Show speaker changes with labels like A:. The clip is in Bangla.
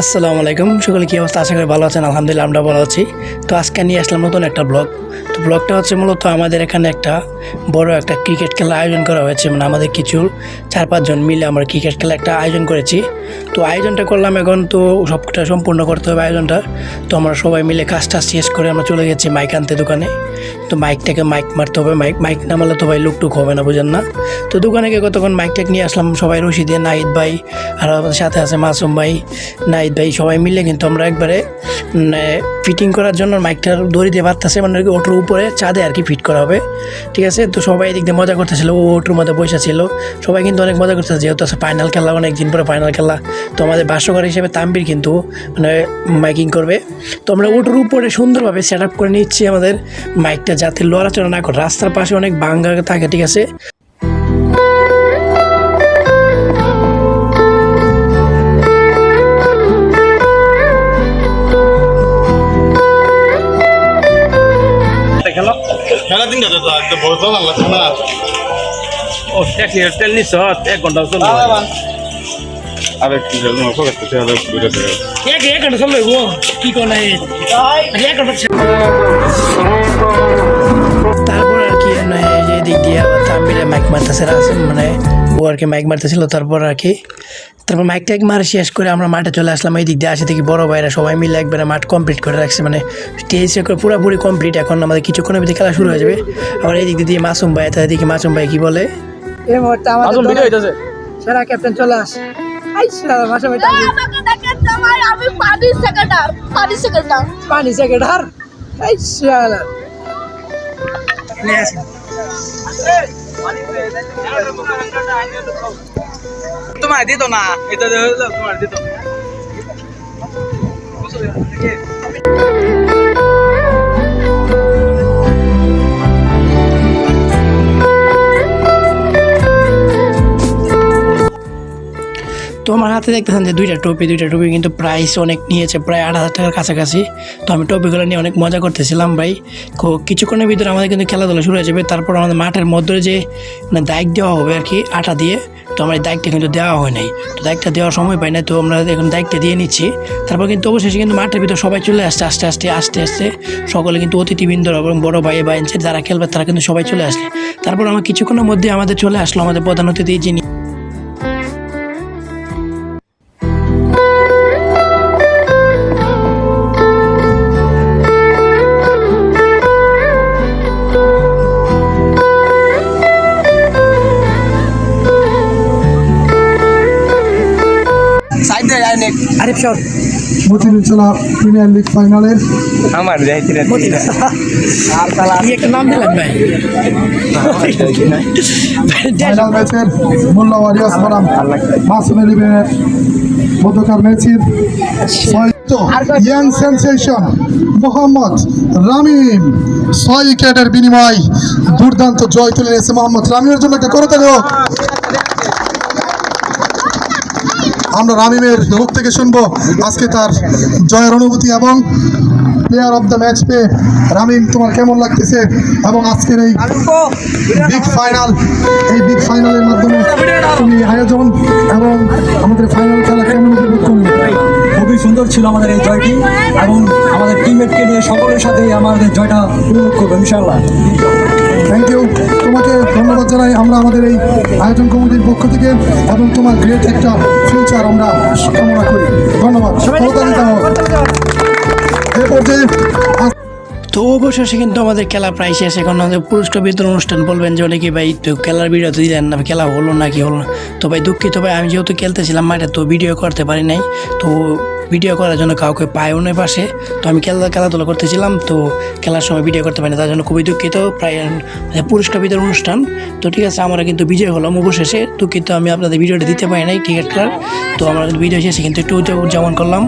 A: আসসালামু আলাইকুম। সকলে কী অবস্থা? আশা করি ভালো আছেন। আলহামদুলিল্লাহ, আমরা ভালো আছি। তো আজকে নিয়ে আসলাম নতুন একটা ব্লগ তো ব্লগটা হচ্ছে মূলত আমাদের এখানে একটা বড় একটা ক্রিকেট খেলা আয়োজন করা হয়েছে। মানে আমাদের কিছু চার পাঁচজন মিলে আমরা ক্রিকেট খেলা একটা আয়োজন করেছি। তো আয়োজনটা করলাম এখন তো সবটা সম্পূর্ণ করতে হবে আয়োজনটা। তো আমরা সবাই মিলে কাজটা শেষ করে আমরা চলে গেছি মাইক আনতে দোকানে। তো মাইকটাকে মাইক মারতে হবে। মাইক মাইক না মারলে তো ভাই লুকটুক হবে না, বুঝেন না। তো দোকানে গিয়ে কতক্ষণ মাইক নিয়ে আসলাম? সবাই রশিদে নাহিদ ভাই, আর আমাদের সাথে আছে মাসুম ভাই নাহিদ ভাই সবাই মিলে কিন্তু আমরা একবারে ফিটিং করার জন্য মাইকটার দড়ি দিয়ে বাড়তেছে মানে আর কি ওটোর উপরে চাঁদে আর কি ফিট করা হবে। ঠিক আছে? তো সবাই এদিক দিয়ে মজা করতেছিল, ও ওটোর মধ্যে বসে ছিল। সবাই কিন্তু অনেক মজা করতেছে, যেহেতু আছে ফাইনাল খেলা অনেক দিন পরে ফাইনাল খেলা। তো আমাদের ভাষ্যকার হিসেবে তাম্বির কিন্তু মানে মাইকিং করবে। তো আমরা ওটোর উপরে সুন্দরভাবে সেট আপ করে নিচ্ছি আমাদের মাইকটা যাতে লড়াচড়া না করে। রাস্তার পাশে অনেক ভাঙ্গা থাকে, ঠিক আছে?
B: খেলা
C: দিন তো একটা বড় তো আল্লাহ না
B: ও ট্যাক্সি তেল নিছ? এক ঘণ্টা চলবে
C: আর একটু জল না আর বুঝে দেবে
A: এক এক ঘণ্টা চলবে গো কি কোন এক ঘণ্টা দিয়ে তাম্বিরে মাইক মারতেছে মানে ও আর কি মাইক মারতেছিল তারপর আর কি তারপর মাইক টাইক মারা শেষ করে আমরা মাঠে চলে আসলাম এই দিক দিয়ে আসে দেখি বড় ভাইরা সবাই মিলে একবারে মাঠ কমপ্লিট করে রাখছে মানে স্টেজ পুরোপুরি কমপ্লিট এখন আমাদের কিছুক্ষণের ভিতরে খেলা শুরু হয়ে যাবে। আবার এই দিক দিয়ে মাসুম ভাই তাদের দিকে মাসুম ভাই কি বলে?
D: এই মুহূর্তে আমাদের সেরা ক্যাপ্টেন চলে আস।
E: পানি সেকেন্ডার পানি সেকেন্ডার
D: পানি সেকেন্ডার
B: তোমার দিত না। এটা তোমার দিত
A: আমার হাতে দেখতেছেন যে দুইটা টপি দুইটা টপি কিন্তু প্রাইস অনেক নিয়েছে, প্রায় আট হাজার টাকার কাছাকাছি। তো আমি টপিগুলো নিয়ে অনেক মজা করতেছিলাম ভাই। কিছুক্ষণের ভিতরে আমাদের কিন্তু খেলাধুলা শুরু হয়ে যাবে। তারপর আমাদের মাঠের মধ্যে যে মানে দায়িক দেওয়া হবে আর কি আটা দিয়ে, তো আমার দায়িকটা কিন্তু দেওয়া হয় নাই। তো দায়িকটা দেওয়ার সময় পাই না তো আমরা এখন দায়িত্ব দিয়ে নিচ্ছি। তারপর কিন্তু অবশেষে কিন্তু মাঠের ভিতরে সবাই চলে আসছে, আস্তে আস্তে আস্তে আস্তে। সকলে কিন্তু অতিথিবৃন্দ এবং বড় ভাই বাইনছে যারা খেলবে, তারা কিন্তু সবাই চলে আসলে তারপর আমার কিছুক্ষণের মধ্যে আমাদের চলে আসলো আমাদের প্রধান অতিথি যিনি আরিফ সর
F: প্রিমিয়ার লিগ ফাইনালের
B: আমার যাইতে রে
A: কি একটা নাম দিলেন ভাই।
F: ফাইনাল ম্যাচের মোল্লা ওয়ারিয়াস বনাম। মধ্যকার ম্যাচের ইয়াং সেন্সেশন মোহাম্মদ রামিম। ছয় উইকেটের বিনিময় দুর্দান্ত জয় তুলে নিয়েছে মোহাম্মদ রামিমের জন্য একটা করতে হোক আমরা রামিমের মুখ থেকে শুনব। আজকে তার জয়ের অনুভূতি এবং প্লেয়ার অফ দ্য ম্যাচ পেয়ে রামিম তোমার কেমন লাগতেছে? এবং আজকের এই বিগ ফাইনাল এই বিগ ফাইনালের মাধ্যমে তুমি আয়োজন এবং আমাদের ফাইনাল খেলা কেমন উপভোগ করলে?
G: খুবই সুন্দর ছিল আমাদের এই জয়টি এবং আমাদের টিমমেটকে নিয়ে সকলের সাথে আমাদের জয়টা উপভোগ করব ইনশাল্লাহ
F: থ্যাংক ইউ তোমাকে ধন্যবাদ জানাই আমরা আমাদের এই আয়োজন কমিটির পক্ষ থেকে এবং তোমার গ্রেট একটা ফিউচার আমরা কামনা করি। ধন্যবাদ। এ পর্যায়ে
A: তো অবশেষে কিন্তু আমাদের খেলা প্রায় শেষ। এখন আমাদের পুরস্কার বিতরণ অনুষ্ঠান বলবেন যে অনেকে, ভাই, তো খেলার ভিডিও দিলেন না, খেলা হলো না কি হলো না? তো ভাই, দুঃখিত ভাই, আমি যেহেতু খেলতেছিলাম মাঠে, তো ভিডিও করতে পারি নাই। তো ভিডিও করার জন্য কাউকে পায়ও না পাশে। তো আমি খেলা, খেলাধুলা করতেছিলাম, তো খেলার সময় ভিডিও করতে পারি না তার জন্য খুবই দুঃখিত। প্রায় মানে পুরস্কার বিতরণ অনুষ্ঠান। তো ঠিক আছে, আমরা কিন্তু বিজয় হলাম অবশেষে। দুঃখিত, আমি আপনাদের ভিডিওটা দিতে পারি নাই ক্রিকেট খেলার। তো আমরা কিন্তু ভিডিও শেষে কিন্তু একটু উদযাপন করলাম।